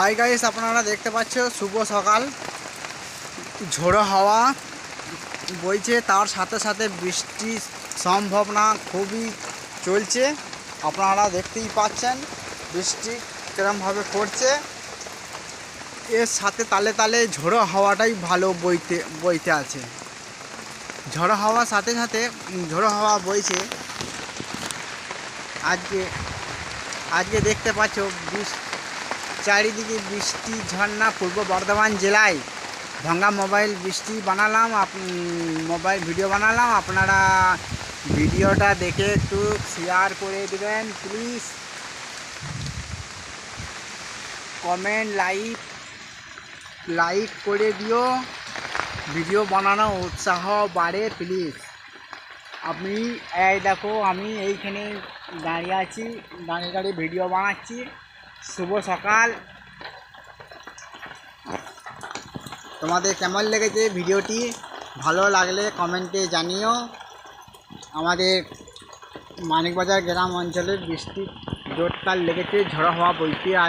Hi guys আপনারা দেখতে পাচ্ছ, শুভ সকাল। ঝোড়ো হাওয়া বইছে, তার সাথে সাথে বৃষ্টি সম্ভাবনা খুবই চলছে। আপনারা দেখতেই পাচ্ছেন, বৃষ্টি কিরমভাবে পড়ছে। এর সাথে তালে তালে ঝোড়ো হাওয়াটাই ভালো বইতে বইতে আছে। ঝড়ো হাওয়ার সাথে সাথে ঝোড়ো হাওয়া বইছে। আজকে আজকে দেখতে পাচ্ছ, বৃষ্টি চারিদিকে বৃষ্টি, ঝর্ণা, পূর্ব বর্ধমান জেলায় ভাঙ্গা মোবাইল বৃষ্টি বানালাম মোবাইল ভিডিও বানালাম। আপনারা ভিডিওটা দেখে একটু শেয়ার করে দেবেন প্লিজ কমেন্ট লাইক লাইক করে দিও। ভিডিও বানানো উৎসাহ বাড়ে প্লিজ আপনি, এই দেখো, আমি এইখানে দাঁড়িয়ে আছি, দাঁড়িয়ে দাঁড়িয়ে ভিডিও বানাচ্ছি। শুভ সকাল। তোমাদের কেমন লেগেছে ভিডিওটি? ভালো লাগলে কমেন্টে জানিও। আমাদের মানিকবাজার গ্রাম অঞ্চলে বৃষ্টি জোরকার লেগেছে ঝড়ো হওয়া বইতে আছে